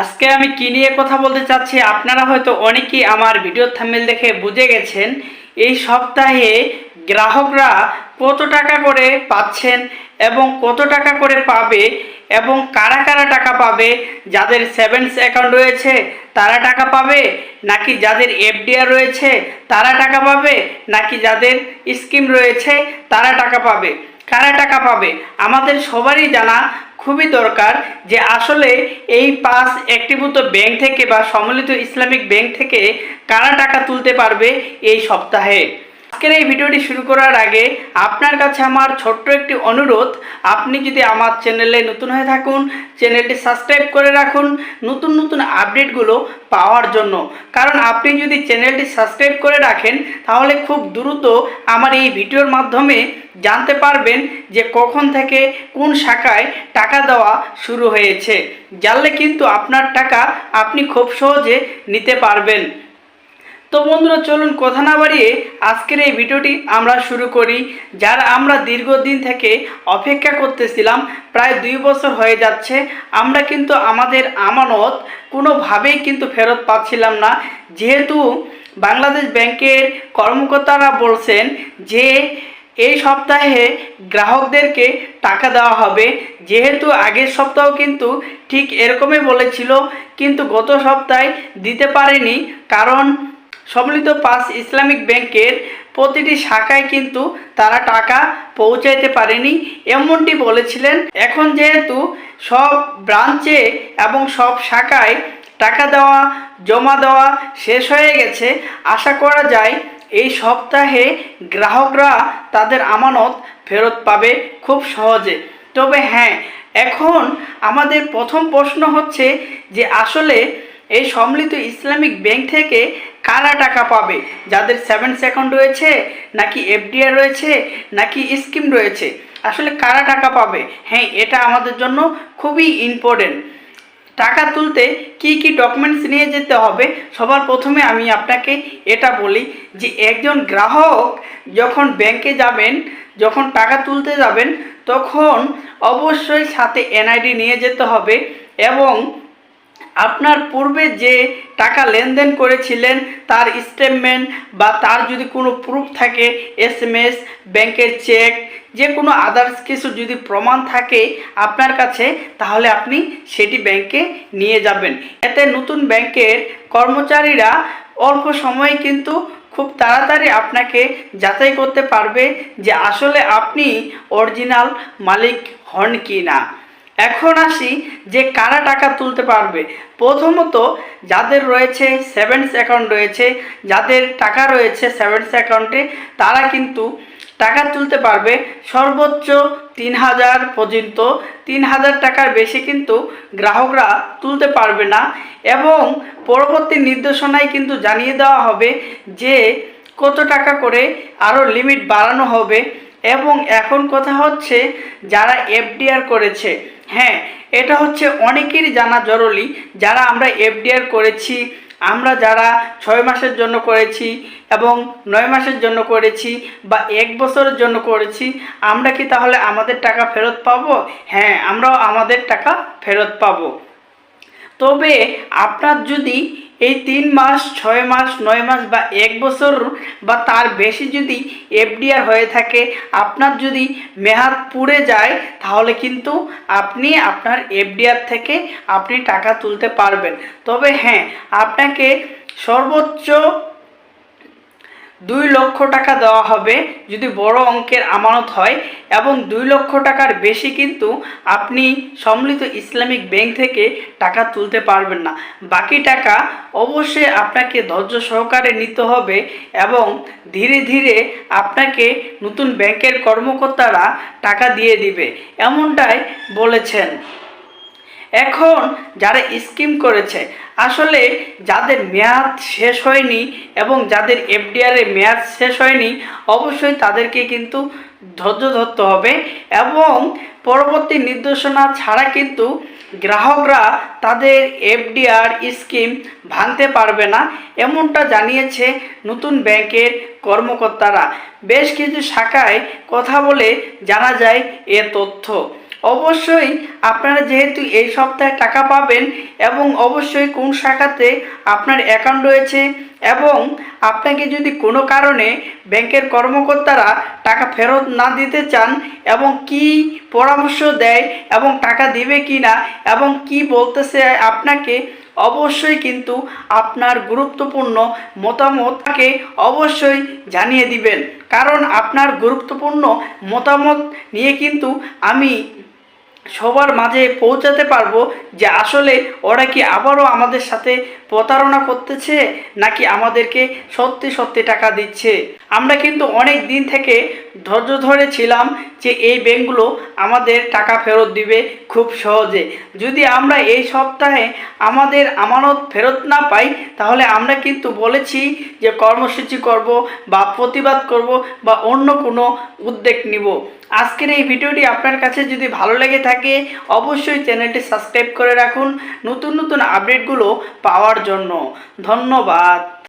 আজকে আমি কি নিয়ে কথা বলতে চাচ্ছি আপনারা হয়তো অনেকেই আমার ভিডিও থাম্বেল দেখে বুঝে গেছেন, এই সপ্তাহে গ্রাহকরা কত টাকা করে পাচ্ছেন এবং কত টাকা করে পাবে এবং কারা কারা টাকা পাবে, যাদের সেভেন্স অ্যাকাউন্ট রয়েছে তারা টাকা পাবে, নাকি যাদের এফডিআর রয়েছে তারা টাকা পাবে, নাকি যাদের স্কিম রয়েছে তারা টাকা পাবে, কারা টাকা পাবে, আমাদের সবারই জানা খুবই দরকার যে আসলে এই পাঁচ একটিভূত ব্যাংক থেকে বা সম্মিলিত ইসলামিক ব্যাংক থেকে কারা টাকা তুলতে পারবে এই সপ্তাহে। আজকের এই ভিডিওটি শুরু করার আগে আপনার কাছে আমার ছোট্ট একটি অনুরোধ। আপনি যদি আমার চ্যানেলে নতুন হয়ে থাকুন, চ্যানেলটি সাবস্ক্রাইব করে রাখুন নতুন নতুন আপডেটগুলো পাওয়ার জন্য। কারণ আপনি যদি চ্যানেলটি সাবস্ক্রাইব করে রাখেন, তাহলে খুব দ্রুত আমার এই ভিডিওর মাধ্যমে জানতে পারবেন যে কখন থেকে কোন শাখায় টাকা দেওয়া শুরু হয়েছে। জানলে কিন্তু আপনার টাকা আপনি খুব সহজে নিতে পারবেন। তো বন্ধুরা, চলুন কথা না বাড়িয়ে আজকের এই ভিডিওটি আমরা শুরু করি। যার আমরা দীর্ঘদিন থেকে অপেক্ষা করতেছিলাম, প্রায় দুই বছর হয়ে যাচ্ছে, আমরা কিন্তু আমাদের আমানত কোনোভাবেই কিন্তু ফেরত পাচ্ছিলাম না। যেহেতু বাংলাদেশ ব্যাংকের কর্মকর্তারা বলছেন যে, এই সপ্তাহে গ্রাহকদেরকে টাকা দেওয়া হবে। যেহেতু আগের সপ্তাহ কিন্তু ঠিক এরকমই বলেছিল, কিন্তু গত সপ্তাহে দিতে পারেনি, কারণ সম্মিলিত পাঁচ ইসলামিক ব্যাংকের প্রতিটি শাখায় কিন্তু তারা টাকা পৌঁছাইতে পারেনি। এমনটি বলেছিলেন, এখন যেহেতু সব ব্রাঞ্চে এবং সব শাখায় টাকা দেওয়া, জমা দেওয়া শেষ হয়ে গেছে, আশা করা যায় এই সপ্তাহে গ্রাহকরা তাদের আমানত ফেরত পাবে খুব সহজে। তবে হ্যাঁ এখন আমাদের প্রথম প্রশ্ন হচ্ছে যে আসলে এই সম্মিলিত ইসলামিক ব্যাংক থেকে কারা টাকা পাবে? যাদের সেভেন্স অ্যাকাউন্ট রয়েছে, নাকি এফডিআর রয়েছে, নাকি স্কিম রয়েছে? আসলে কারা টাকা পাবে? হ্যাঁ এটা আমাদের জন্য খুবই ইম্পর্টেন্ট টাকা তুলতে কি কি ডকুমেন্টস নিয়ে যেতে হবে? সবার প্রথমে আমি আপনাকে এটা বলি যে একজন গ্রাহক যখন ব্যাংকে যাবেন, যখন টাকা তুলতে যাবেন, তখন অবশ্যই সাথে এনআইডি নিয়ে যেতে হবে এবং আপনার পূর্বে যে টাকা লেনদেন করেছিলেন, তার স্টেটমেন্ট বা তার যদি কোনো প্রুফ থাকে এস এম এস ব্যাংকের চেক যে কোনো আদার্স কিছু যদি প্রমাণ থাকে আপনার কাছে, তাহলে আপনি সেটি ব্যাংকে নিয়ে যাবেন। এতে নতুন ব্যাংকের কর্মচারীরা অল্প সময়ে কিন্তু খুব তাড়াতাড়ি আপনাকে যাচাই করতে পারবে যে আসলে আপনি অরিজিনাল মালিক হন কি না এখন আসি যে কারা টাকা তুলতে পারবে। প্রথমত যাদের রয়েছে সেভেন্স অ্যাকাউন্ট রয়েছে, যাদের টাকা রয়েছে সেভেন্স অ্যাকাউন্টে তারা কিন্তু টাকা তুলতে পারবে সর্বোচ্চ তিন হাজার পর্যন্ত। তিন হাজার টাকার বেশি কিন্তু গ্রাহকরা তুলতে পারবে না এবং পরবর্তী নির্দেশনায় কিন্তু জানিয়ে দেওয়া হবে যে কত টাকা করে আরও লিমিট বাড়ানো হবে। এবং এখন কথা হচ্ছে যারা এফডিআর করেছে। হ্যাঁ এটা হচ্ছে অনেকেরই জানা জরুরি যারা আমরা এফডিআর করেছি, আমরা যারা ছয় মাসের জন্য করেছি এবং নয় মাসের জন্য করেছি বা এক বছরের জন্য করেছি, আমরা কি তাহলে আমাদের টাকা ফেরত পাবো? হ্যাঁ আমরাও আমাদের টাকা ফেরত পাবো। তবে আপনার যদি এই তিন মাস, ছয় মাস, নয় মাস বা এক বছর বা তার বেশি যদি এফডিআর হয়ে থাকে, আপনার যদি মেয়াদ পুড়ে যায়, তাহলে কিন্তু আপনি আপনার এফডিআর থেকে আপনি টাকা তুলতে পারবেন। তবে হ্যাঁ আপনাকে সর্বোচ্চ দুই লক্ষ টাকা দেওয়া হবে যদি বড় অঙ্কের আমানত হয় এবং দুই লক্ষ টাকার বেশি কিন্তু আপনি সম্মিলিত ইসলামিক ব্যাংক থেকে টাকা তুলতে পারবেন না। বাকি টাকা অবশ্যই আপনাকে ধৈর্য সহকারে নিতে হবে এবং ধীরে ধীরে আপনাকে নতুন ব্যাংকের কর্মকর্তারা টাকা দিয়ে দিবে। এমনটাই বলেছেন। এখন যারা স্কিম করেছে, আসলে যাদের মেয়াদ শেষ হয়নি এবং যাদের এফডিআরের মেয়াদ শেষ হয়নি, অবশ্যই তাদেরকে কিন্তু ধৈর্য ধরতে হবে এবং পরবর্তী নির্দেশনা ছাড়া কিন্তু গ্রাহকরা তাদের এফডিআর স্কিম ভাঙতে পারবে না। এমনটা জানিয়েছে নতুন ব্যাংকের কর্মকর্তারা। বেশ কিছু শাখায় কথা বলে জানা যায় এ তথ্য। অবশ্যই আপনারা যেহেতু এই সপ্তাহে টাকা পাবেন এবং অবশ্যই কোন শাখাতে আপনার অ্যাকাউন্ট রয়েছে এবং আপনাকে যদি কোনো কারণে ব্যাংকের কর্মকর্তারা টাকা ফেরত না দিতে চান এবং কি পরামর্শ দেয় এবং টাকা দিবে কি না এবং কি বলতেছে আপনাকে, অবশ্যই কিন্তু আপনার গুরুত্বপূর্ণ মতামতকে অবশ্যই জানিয়ে দিবেন। কারণ আপনার গুরুত্বপূর্ণ মতামত নিয়ে কিন্তু আমি সবার মাঝে পৌঁছাতে পারব যে আসলে ওরা কি আবারও আমাদের সাথে প্রতারণা করতেছে নাকি আমাদেরকে সত্যি সত্যি টাকা দিচ্ছে? আমরা কিন্তু অনেক দিন থেকে ধৈর্য ধরে ছিলাম যে এই ব্যাংকগুলো আমাদের টাকা ফেরত দিবে খুব সহজে। যদি আমরা এই সপ্তাহে আমাদের আমানত ফেরত না পাই, তাহলে আমরা কিন্তু বলেছি যে কর্মসূচি করব বা প্রতিবাদ করব বা অন্য কোনো উদ্যোগ নিব। আজকের এই ভিডিওটি আপনার কাছে যদি ভালো লেগে থাকে, অবশ্যই চ্যানেলটি সাবস্ক্রাইব করে রাখুন নতুন নতুন আপডেটগুলো পাওয়ার জন্য। ধন্যবাদ।